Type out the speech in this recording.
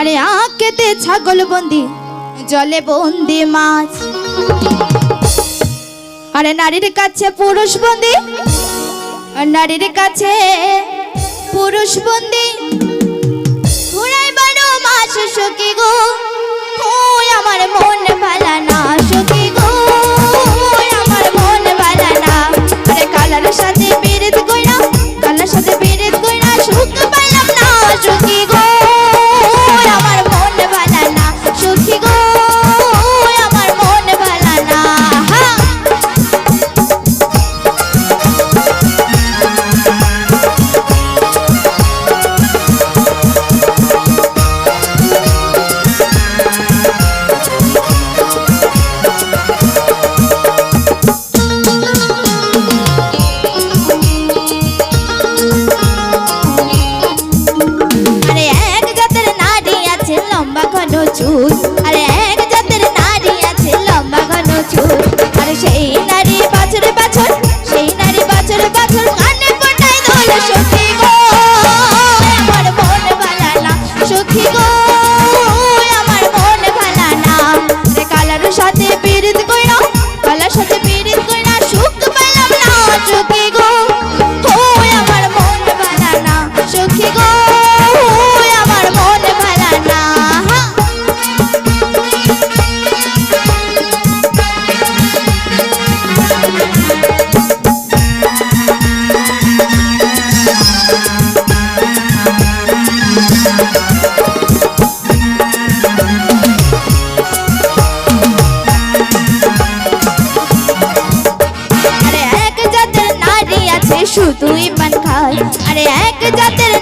আরে আঁকেতে ছাগল বন্দি, জলে বন্দি মাছ। আরে নারীর কাছে পুরুষ বন্দি নারীর কাছে পুরুষ বন্দি shake. শুধুই পান খায় আরে এক জাতের